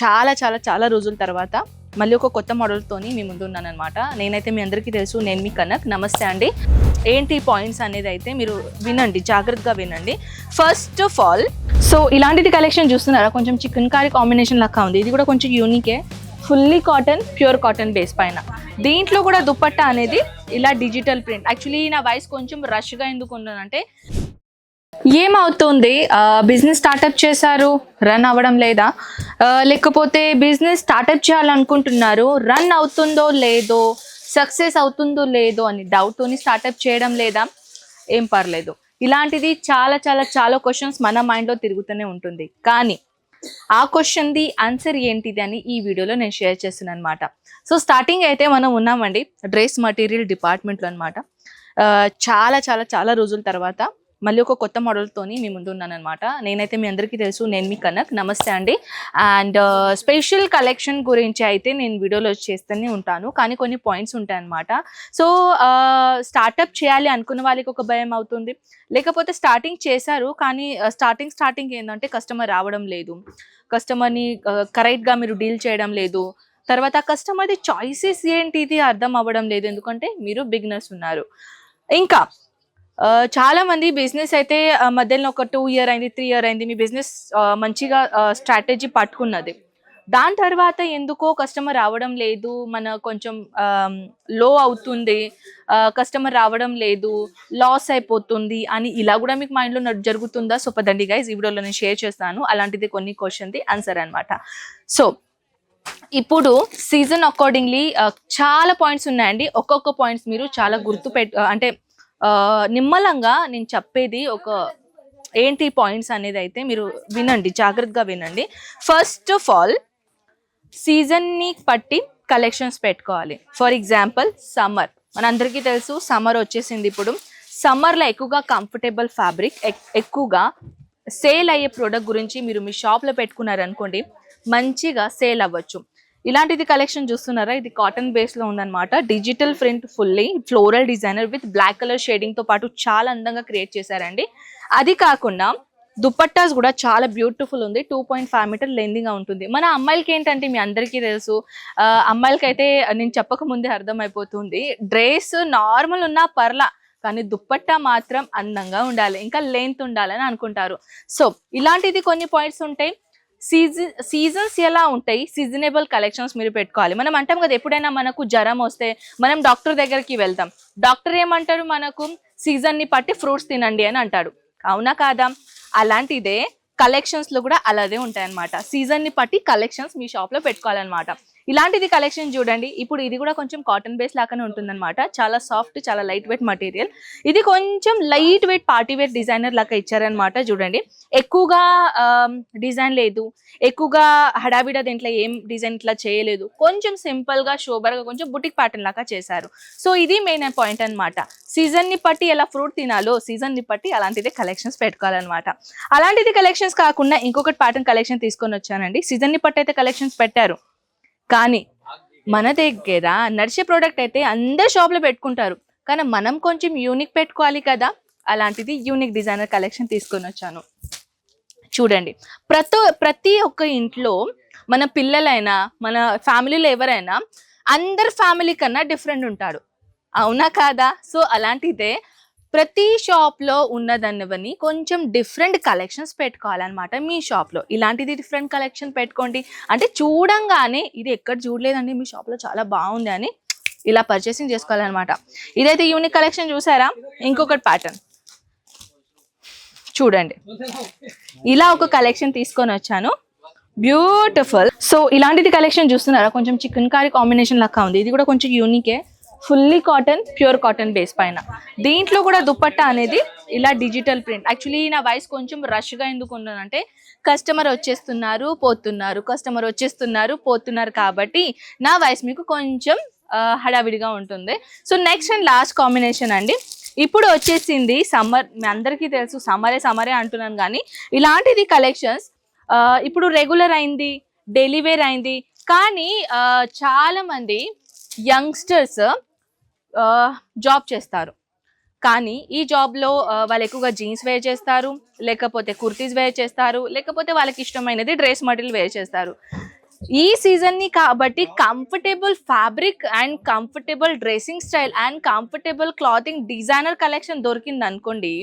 చాలా చాలా చాలా రోజుల తర్వాత మళ్ళీ ఒక కొత్త మోడల్తోని మీ ముందు ఉన్నానమాట నేనైతే మీ అందరికీ తెలుసు నేను మీ కనక్. నమస్తే అండి. ఏంటి పాయింట్స్ అనేది అయితే మీరు వినండి జాగ్రత్తగా వినండి. ఫస్ట్ ఆఫ్ ఆల్ సో ఇలాంటిది కలెక్షన్ చూస్తున్నారా? కొంచెం చికెన్ కారీ కాంబినేషన్ లెక్క ఉంది. ఇది కూడా కొంచెం unique fully cotton pure cotton base పైన. దీంట్లో కూడా దుప్పట్టా అనేది ఇలా డిజిటల్ ప్రింట్ యాక్చువల్లీ నా వాయిస్ కొంచెం రష్గా ఎందుకు ఉన్నానంటే ఏమవుతుంది? బిజినెస్ స్టార్టప్ చేశారు రన్ అవ్వడం లేదా? లేకపోతే బిజినెస్ స్టార్టప్ చేయాలనుకుంటున్నారు రన్ అవుతుందో లేదో సక్సెస్ అవుతుందో లేదో అని డౌట్తోని స్టార్టప్ చేయడం లేదా? ఏం పర్లేదు. ఇలాంటిది చాలా చాలా చాలా క్వశ్చన్స్ మన మైండ్లో తిరుగుతూనే ఉంటుంది. కానీ ఆ క్వశ్చన్ది ఆన్సర్ ఏంటిది అని ఈ వీడియోలో నేను షేర్ చేస్తున్నాను అనమాట సో స్టార్టింగ్ అయితే మనం ఉన్నామండి డ్రెస్ మటీరియల్ డిపార్ట్మెంట్లో అనమాట చాలా చాలా చాలా రోజుల తర్వాత మళ్ళీ ఒక కొత్త మోడల్తోని మీ ముందు ఉన్నానమాట నేనైతే మీ అందరికీ తెలుసు నేను మీ కనక్. నమస్తే అండి. అండ్ uh, స్పెషల్ కలెక్షన్ గురించి అయితే నేను వీడియోలో చేస్తూనే ఉంటాను. కానీ కొన్ని పాయింట్స్ ఉంటాయి అనమాట సో uh, స్టార్టప్ చేయాలి అనుకున్న వాళ్ళకి ఒక భయం అవుతుంది. లేకపోతే స్టార్టింగ్ చేశారు కానీ స్టార్టింగ్ స్టార్టింగ్ ఏంటంటే కస్టమర్ రావడం లేదు. కస్టమర్ని కరెక్ట్గా uh, మీరు డీల్ చేయడం లేదు. తర్వాత కస్టమర్ది చాయిసెస్ ఏంటిది అర్థం అవ్వడం లేదు. ఎందుకంటే మీరు బిగినర్స్ ఉన్నారు. ఇంకా చాలా మంది బిజినెస్ అయితే మధ్యలో ఒక టూ ఇయర్ అయింది త్రీ ఇయర్ అయింది మీ బిజినెస్ మంచిగా స్ట్రాటజీ పట్టుకున్నది. దాని తర్వాత ఎందుకో కస్టమర్ రావడం లేదు మన కొంచెం లో అవుతుంది కస్టమర్ రావడం లేదు లాస్ అయిపోతుంది అని ఇలా కూడా మీకు మైండ్లో జరుగుతుందా? సో పదండి గైజ్ ఈ వీడియోలో నేను షేర్ చేస్తాను. అలాంటిది కొన్ని క్వశ్చన్ది ఆన్సర్ అనమాట సో ఇప్పుడు సీజన్ అకార్డింగ్లీ చాలా పాయింట్స్ ఉన్నాయండి. ఒక్కొక్క పాయింట్స్ మీరు చాలా గుర్తు పెట్ అంటే నిమ్మలంగా నేను చెప్పేది ఒక ఏంటి పాయింట్స్ అనేది అయితే మీరు వినండి జాగ్రత్తగా వినండి. ఫస్ట్ ఆఫ్ ఆల్ సీజన్ని బట్టి కలెక్షన్స్ పెట్టుకోవాలి. ఫర్ ఎగ్జాంపుల్ సమ్మర్ మనందరికీ తెలుసు సమ్మర్ వచ్చేసింది ఇప్పుడు. సమ్మర్లో ఎక్కువగా కంఫర్టబుల్ ఫ్యాబ్రిక్ ఎక్కువగా సేల్ అయ్యే ప్రోడక్ట్ గురించి మీరు మీ షాప్లో పెట్టుకున్నారనుకోండి మంచిగా సేల్ అవ్వచ్చు. ఇలాంటిది కలెక్షన్ చూస్తున్నారా? ఇది కాటన్ బేస్లో ఉందన్నమాట. Digital print fully floral designer with black colour షేడింగ్తో పాటు చాలా అందంగా క్రియేట్ చేశారండి. అది కాకుండా దుపట్టాస్ కూడా చాలా బ్యూటిఫుల్ ఉంది. టూ పాయింట్ ఫైవ్ మీటర్ లెందింగ్గా ఉంటుంది. మన అమ్మాయిలకి ఏంటంటే మీ అందరికీ తెలుసు. అమ్మాయిలకైతే నేను చెప్పక ముందే అర్థమైపోతుంది. డ్రెస్ నార్మల్ ఉన్నా పర్లా కానీ దుప్పట్టా మాత్రం అందంగా ఉండాలి. ఇంకా లెంత్ ఉండాలని అనుకుంటారు. సో ఇలాంటిది కొన్ని పాయింట్స్ ఉంటాయి. సీజన్ సీజన్స్ ఎలా ఉంటాయి? సీజనబుల్ కలెక్షన్స్ మీరు పెట్టుకోవాలి. మనం అంటాం కదా ఎప్పుడైనా మనకు జ్వరం వస్తే మనం డాక్టర్ దగ్గరికి వెళ్తాం. డాక్టర్ ఏమంటారు మనకు? సీజన్ని బట్టి పట్టి ఫ్రూట్స్ తినండి అని అంటాడు. అవునా కాదా? అలాంటిదే కలెక్షన్స్లో కూడా అలాగే ఉంటాయన్నమాట. సీజన్ని బట్టి కలెక్షన్స్ మీ షాప్లో పెట్టుకోవాలన్నమాట. ఇలాంటిది కలెక్షన్ చూడండి. ఇప్పుడు ఇది కూడా కొంచెం కాటన్ బేస్ లాగానే ఉంటుందన్నమాట. చాలా సాఫ్ట్ చాలా లైట్ వెయిట్ మటీరియల్ ఇది కొంచెం light weight party wear designer లాగా ఇచ్చారనమాట చూడండి. ఎక్కువగా డిజైన్ లేదు. ఎక్కువగా హడావిడ దీంట్లో ఏం డిజైన్ ఇట్లా చేయలేదు. కొంచెం సింపుల్గా షోబర్గా కొంచెం బుటిక్ ప్యాటర్న్ లాగా చేశారు. సో ఇది మెయిన్ పాయింట్ అనమాట సీజన్ని బట్టి ఎలా ఫ్రూట్ తినాలో సీజన్ని బట్టి అలాంటిదే కలెక్షన్స్ పెట్టుకోవాలన్నమాట. అలాంటిది కలెక్షన్స్ కాకుండా ఇంకొకటి ప్యాటర్న్ కలెక్షన్ తీసుకొని వచ్చానండి. సీజన్ని బట్టి అయితే కలెక్షన్స్ పెట్టారు. కానీ మన దగ్గర నడిచే ప్రోడక్ట్ అయితే అందరు షాప్లో పెట్టుకుంటారు. కానీ మనం కొంచెం యూనిక్ పెట్టుకోవాలి కదా? అలాంటిది యూనిక్ డిజైనర్ కలెక్షన్ తీసుకొని వచ్చాను. చూడండి. ప్రతి ప్రతి ఒక్క ఇంట్లో మన పిల్లలైనా మన ఫ్యామిలీలో ఎవరైనా అందరి ఫ్యామిలీ కన్నా డిఫరెంట్ ఉంటాడు అవునా కాదా? సో అలాంటిదే ప్రతి షాప్లో ఉన్నదన్నవని కొంచెం డిఫరెంట్ కలెక్షన్స్ పెట్టుకోవాలన్నమాట మీ షాప్లో ఇలాంటిది డిఫరెంట్ కలెక్షన్ పెట్టుకోండి. అంటే చూడంగానే ఇది ఎక్కడ చూడలేదండి మీ షాప్లో చాలా బాగుంది అని ఇలా పర్చేసింగ్ చేసుకోవాలన్నమాట. ఇదైతే యూనిక్ కలెక్షన్ చూసారా? ఇంకొకటి ప్యాటర్న్ చూడండి. ఇలా ఒక కలెక్షన్ తీసుకొని వచ్చాను. బ్యూటిఫుల్ సో ఇలాంటిది కలెక్షన్ చూస్తున్నారా? కొంచెం చికెన్ కారీ కాంబినేషన్ లెక్క ఉంది. ఇది కూడా కొంచెం unique fully cotton pure cotton base పైన. దీంట్లో కూడా దుప్పట్టా అనేది ఇలా డిజిటల్ ప్రింట్ యాక్చువల్లీ నా వాయిస్ కొంచెం రష్గా ఎందుకు ఉన్నానంటే కస్టమర్ వచ్చేస్తున్నారు పోతున్నారు. కస్టమర్ వచ్చేస్తున్నారు పోతున్నారు కాబట్టి నా వాయిస్ మీకు కొంచెం హడావిడిగా ఉంటుంది. So next and last combination అండి. ఇప్పుడు వచ్చేసింది సమ్మర్ మీ అందరికీ తెలుసు సమ్మరే సమ్మరే అంటున్నాను కానీ ఇలాంటిది కలెక్షన్స్ ఇప్పుడు రెగ్యులర్ అయింది డైలీ వేర్ అయింది. కానీ చాలామంది యంగ్స్టర్స్ జాబ్ చేస్తారు. కానీ ఈ జాబ్లో వాళ్ళు ఎక్కువగా జీన్స్ వేర్ చేస్తారు లేకపోతే కుర్తీస్ వేర్ చేస్తారు లేకపోతే వాళ్ళకి ఇష్టమైనది డ్రెస్ మెటీరియల్ వేర్ చేస్తారు. ఈ సీజన్ని కాబట్టి comfortable fabric and comfortable dressing style and comfortable clothing designer collection దొరికింది అనుకోండి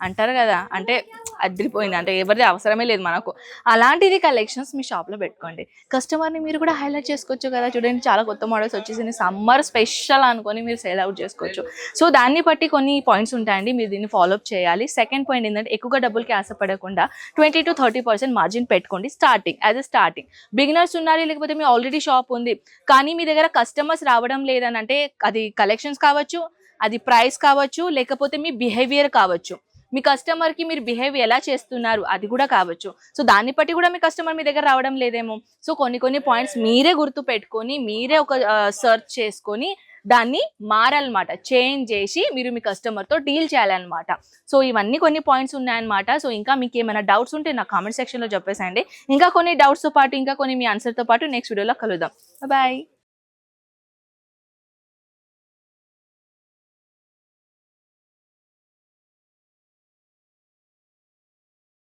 అంటారు కదా అంటే అదిరిపోయింది. అంటే ఎవరిది అవసరమే లేదు మనకు. అలాంటిది కలెక్షన్స్ మీ షాప్లో పెట్టుకోండి. కస్టమర్ని మీరు కూడా హైలైట్ చేసుకోవచ్చు కదా. చూడండి చాలా కొత్త మోడల్స్ వచ్చేసింది. సమ్మర్ స్పెషల్ అనుకొని మీరు సేల్ అవుట్ చేసుకోవచ్చు. సో దాన్ని బట్టి కొన్ని పాయింట్స్ ఉంటాయండి. మీరు దీన్ని ఫాలో అప్ చేయాలి. సెకండ్ పాయింట్ ఏంటంటే ఎక్కువగా డబ్బులకి ఆశపడకుండా twenty two thirty percent margin పెట్టుకోండి starting as a starting beginners ఉన్నారు? లేకపోతే మీ ఆల్రెడీ షాప్ ఉంది. కానీ మీ దగ్గర కస్టమర్స్ రావడం లేదని అంటే అది కలెక్షన్స్ కావచ్చు అది ప్రైస్ కావచ్చు లేకపోతే మీ బిహేవియర్ కావచ్చు. మీ కస్టమర్కి మీరు బిహేవ్ ఎలా చేస్తున్నారు? అది కూడా కావచ్చు. సో దాన్ని బట్టి కూడా మీ కస్టమర్ మీ దగ్గర రావడం లేదేమో. సో కొన్ని కొన్ని పాయింట్స్ మీరే గుర్తు పెట్టుకొని మీరే ఒక సర్చ్ చేసుకొని దాన్ని మారాలన్నమాట చేంజ్ చేసి మీరు మీ కస్టమర్తో డీల్ చేయాలన్నమాట. సో ఇవన్నీ కొన్ని పాయింట్స్ ఉన్నాయన్నమాట. సో ఇంకా మీకు ఏమైనా డౌట్స్ ఉంటే నా కామెంట్ సెక్షన్లో చెప్పేసండి ఇంకా కొన్ని డౌట్స్తో పాటు ఇంకా కొన్ని మీ ఆన్సర్తో పాటు నెక్స్ట్ వీడియోలో కలుద్దాం. బాయ్